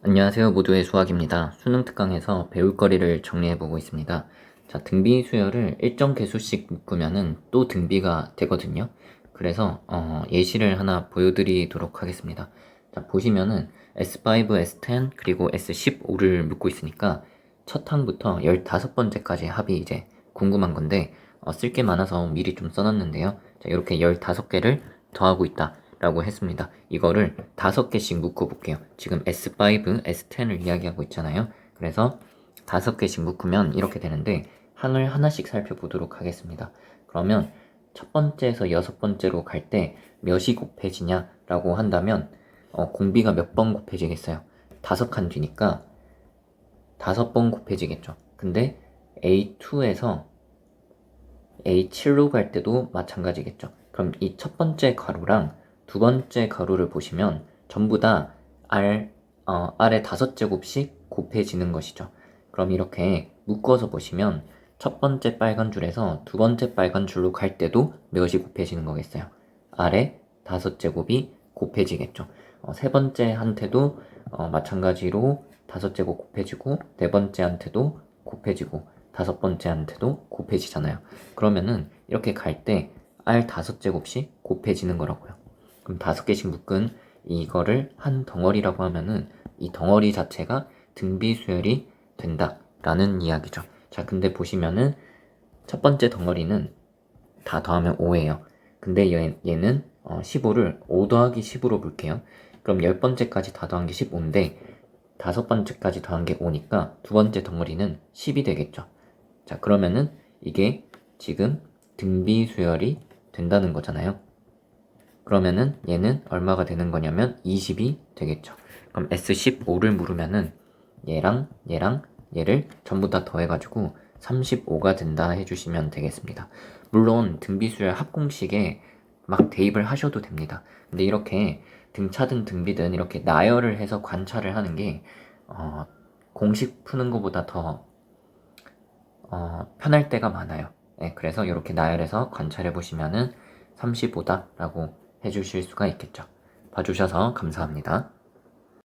안녕하세요. 모두의 수학입니다. 수능 특강에서 배울 거리를 정리해 보고 있습니다. 자, 등비 수열을 일정 개수씩 묶으면은 또 등비가 되거든요. 그래서 어, 예시를 하나 보여드리도록 하겠습니다. 자, 보시면은 S5, S10 그리고 S15를 묶고 있으니까 첫 항부터 15번째까지 합이 이제 궁금한 건데 어, 쓸 게 많아서 미리 좀 써놨는데요. 자, 이렇게 15개를 더하고 있다. 라고 했습니다. 이거를 다섯 개씩 묶어 볼게요. 지금 S5, S10을 이야기하고 있잖아요. 그래서 다섯 개씩 묶으면 이렇게 되는데 항을 하나씩 살펴보도록 하겠습니다. 그러면 첫 번째에서 여섯 번째로 갈 때 몇이 곱해지냐 라고 한다면 어, 공비가 몇 번 곱해지겠어요? 다섯 칸 뒤니까 다섯 번 곱해지겠죠. 근데 A2에서 A7로 갈 때도 마찬가지겠죠. 그럼 이 첫 번째 가로랑 두 번째 가로를 보시면 전부 다 R, 어, R의 다섯 제곱씩 곱해지는 것이죠. 그럼 이렇게 묶어서 보시면 첫 번째 빨간 줄에서 두 번째 빨간 줄로 갈 때도 몇이 곱해지는 거겠어요. R의 다섯 제곱이 곱해지겠죠. 어, 세 번째한테도 어, 마찬가지로 다섯 제곱 곱해지고 네 번째한테도 곱해지고 다섯 번째한테도 곱해지잖아요. 그러면은 이렇게 갈 때 R 다섯 제곱씩 곱해지는 거라고요. 그럼 다섯 개씩 묶은 이거를 한 덩어리라고 하면은 이 덩어리 자체가 등비 수열이 된다라는 이야기죠. 자, 근데 보시면은 첫 번째 덩어리는 다 더하면 5예요. 근데 얘, 얘는 어, 15를 5 더하기 10으로 볼게요. 그럼 열 번째까지 다 더한 게 15인데 다섯 번째까지 더한 게 5니까 두 번째 덩어리는 10이 되겠죠. 자, 그러면은 이게 지금 등비 수열이 된다는 거잖아요. 그러면은 얘는 얼마가 되는 거냐면 20이 되겠죠. 그럼 S15를 물으면은 얘랑 얘랑 얘를 전부 다 더해가지고 35가 된다 해주시면 되겠습니다. 물론 등비수열 합공식에 막 대입을 하셔도 됩니다. 근데 이렇게 등차든 등비든 이렇게 나열을 해서 관찰을 하는 게 어, 공식 푸는 것보다 더 어, 편할 때가 많아요. 네, 그래서 이렇게 나열해서 관찰해 보시면은 35다라고 해주실 수가 있겠죠. 봐주셔서 감사합니다.